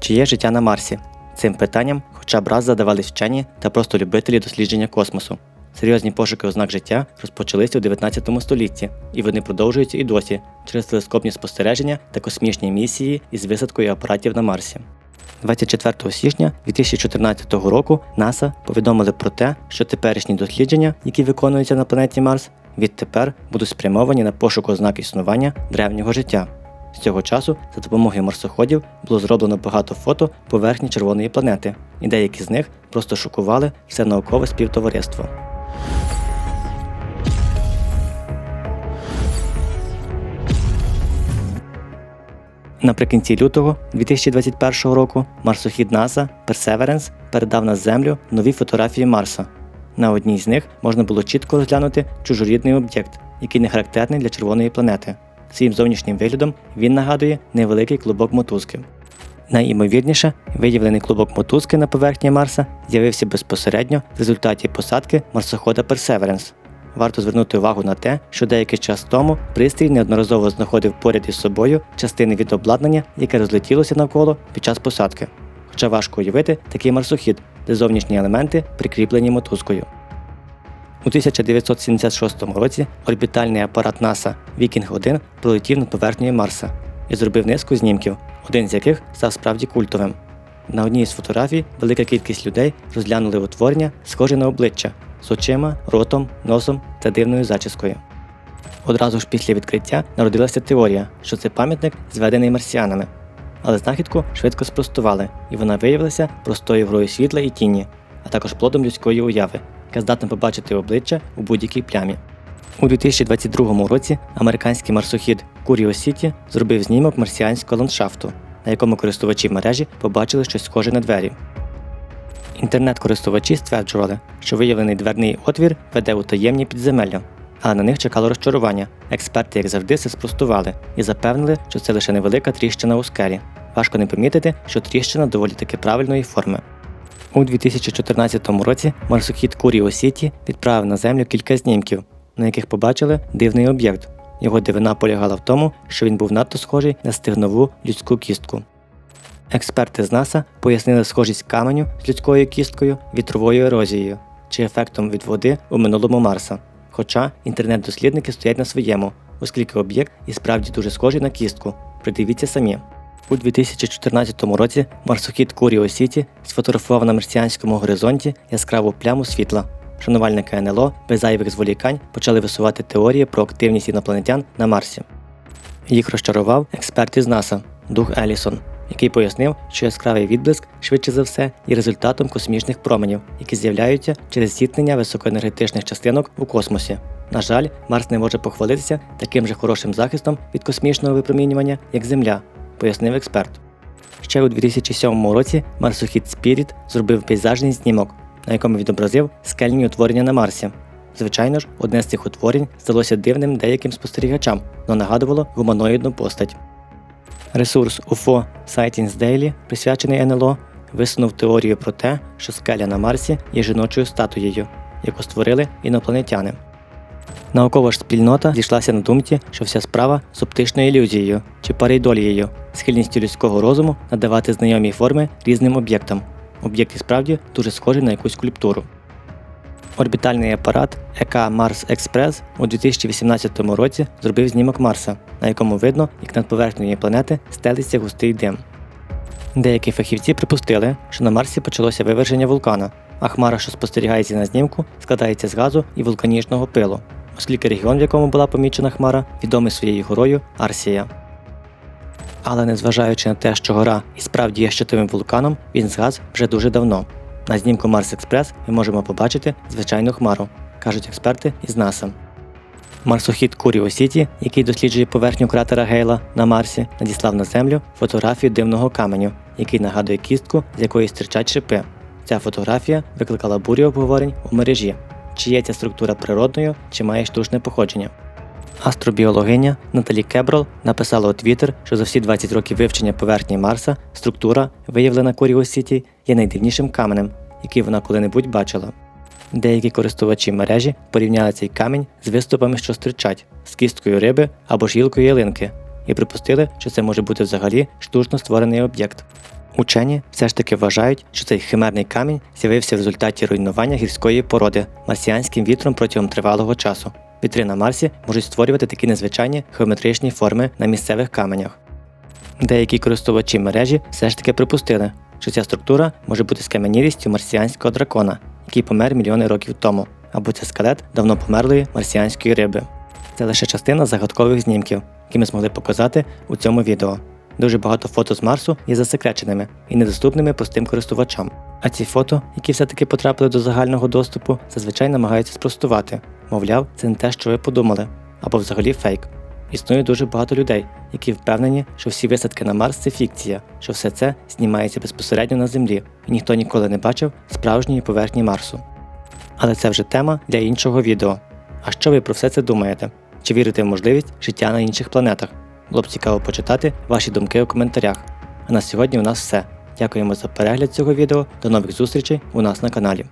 Чи є життя на Марсі? Цим питанням хоча б раз задавались вчені та просто любителі дослідження космосу. Серйозні пошуки ознак життя розпочалися у 19 столітті, і вони продовжуються і досі через телескопні спостереження та космічні місії із висадкою апаратів на Марсі. 24 січня 2014 року НАСА повідомили про те, що теперішні дослідження, які виконуються на планеті Марс, відтепер будуть спрямовані на пошук ознак існування древнього життя. З цього часу за допомогою марсоходів було зроблено багато фото поверхні червоної планети, і деякі з них просто шокували все наукове співтовариство. Наприкінці лютого 2021 року марсохід НАСА Perseverance передав на Землю нові фотографії Марса. На одній з них можна було чітко розглянути чужорідний об'єкт, який не характерний для червоної планети. Своїм зовнішнім виглядом він нагадує невеликий клубок мотузки. Найімовірніше, виявлений клубок мотузки на поверхні Марса з'явився безпосередньо в результаті посадки марсохода Perseverance. Варто звернути увагу на те, що деякий час тому пристрій неодноразово знаходив поряд із собою частини від обладнання, яке розлетілося навколо під час посадки. Хоча важко уявити такий марсохід, де зовнішні елементи прикріплені мотузкою. У 1976 році орбітальний апарат НАСА Вікінг 1 пролетів над поверхнею Марса і зробив низку знімків, один з яких став справді культовим. На одній з фотографій велика кількість людей розглянули утворення, схоже на обличчя з очима, ротом, носом та дивною зачіскою. Одразу ж після відкриття народилася теорія, що це пам'ятник зведений марсіанами. Але знахідку швидко спростували, і вона виявилася простою грою світла і тіні, а також плодом людської уяви, яка здатна побачити обличчя у будь-якій плямі. У 2022 році американський марсохід Curiosity зробив знімок марсіанського ландшафту, на якому користувачі мережі побачили щось схоже на двері. Інтернет-користувачі стверджували, що виявлений дверний отвір веде у таємні підземелля, але на них чекало розчарування. Експерти, як завжди, все спростували і запевнили, що це лише невелика тріщина у скелі. Важко не помітити, що тріщина доволі таки правильної форми. У 2014 році марсохід Curiosity відправив на землю кілька знімків, на яких побачили дивний об'єкт. Його дивина полягала в тому, що він був надто схожий на стигнову людську кістку. Експерти з НАСА пояснили схожість каменю з людською кісткою вітровою ерозією чи ефектом від води у минулому Марса. Хоча інтернет-дослідники стоять на своєму, оскільки об'єкт і справді дуже схожий на кістку. Придивіться самі. У 2014 році марсохід Curiosity сфотографував на марсіанському горизонті яскраву пляму світла. Шанувальники НЛО без зайвих зволікань почали висувати теорії про активність інопланетян на Марсі. Їх розчарував експерт із НАСА Дух Елісон, який пояснив, що яскравий відблиск швидше за все є результатом космічних променів, які з'являються через зіткнення високоенергетичних частинок у космосі. На жаль, Марс не може похвалитися таким же хорошим захистом від космічного випромінювання, як Земля, пояснив експерт. Ще у 2007 році марсохід Spirit зробив пейзажний знімок, на якому відобразив скельні утворення на Марсі. Звичайно ж, одне з цих утворень здалося дивним деяким спостерігачам, але нагадувало гуманоїдну постать. Ресурс UFO Sightings Daily, присвячений НЛО, висунув теорію про те, що скеля на Марсі є жіночою статуєю, яку створили інопланетяни. Наукова ж спільнота зійшлася на думці, що вся справа з оптичною ілюзією чи парейдолією, схильністю людського розуму надавати знайомі форми різним об'єктам. Об'єкт і справді дуже схожий на якусь скульптуру. Орбітальний апарат ЕК Марс Експрес у 2018 році зробив знімок Марса, на якому видно, як над поверхнею планети стелиться густий дим. Деякі фахівці припустили, що на Марсі почалося виверження вулкана, а хмара, що спостерігається на знімку, складається з газу і вулканічного пилу, оскільки регіон, в якому була помічена хмара, відомий своєю горою Арсія. Але незважаючи на те, що гора і справді є щитовим вулканом, він згас вже дуже давно. На знімку Марс Експрес ми можемо побачити звичайну хмару, кажуть експерти із НАСА. Марсохід Curiosity, який досліджує поверхню кратера Гейла на Марсі, надіслав на Землю фотографію дивного каменю, який нагадує кістку, з якої стирчать шипи. Ця фотографія викликала бурю обговорень у мережі, чи є ця структура природною, чи має штучне походження. Астробіологиня Наталі Кеброл написала у Твіттер, що за всі 20 років вивчення поверхні Марса структура, виявлена Curiosity, є найдивнішим каменем, який вона коли-небудь бачила. Деякі користувачі мережі порівняли цей камінь з виступами, що стирчать, з кісткою риби або ж гілкою ялинки, і припустили, що це може бути взагалі штучно створений об'єкт. Учені все ж таки вважають, що цей химерний камінь з'явився в результаті руйнування гірської породи марсіанським вітром протягом тривалого часу. Вітри на Марсі можуть створювати такі незвичайні геометричні форми на місцевих каменях. Деякі користувачі мережі все ж таки припустили, що ця структура може бути скам'янілістю марсіанського дракона, який помер мільйони років тому, або це скелет давно померлої марсіанської риби. Це лише частина загадкових знімків, які ми змогли показати у цьому відео. Дуже багато фото з Марсу є засекреченими і недоступними простим користувачам. А ці фото, які все-таки потрапили до загального доступу, зазвичай намагаються спростувати. Мовляв, це не те, що ви подумали, або взагалі фейк. Існує дуже багато людей, які впевнені, що всі висадки на Марс це фікція, що все це знімається безпосередньо на Землі, і ніхто ніколи не бачив справжньої поверхні Марсу. Але це вже тема для іншого відео. А що ви про все це думаєте? Чи вірите в можливість життя на інших планетах? Було б цікаво почитати ваші думки у коментарях. А на сьогодні у нас все. Дякуємо за перегляд цього відео. До нових зустрічей у нас на каналі.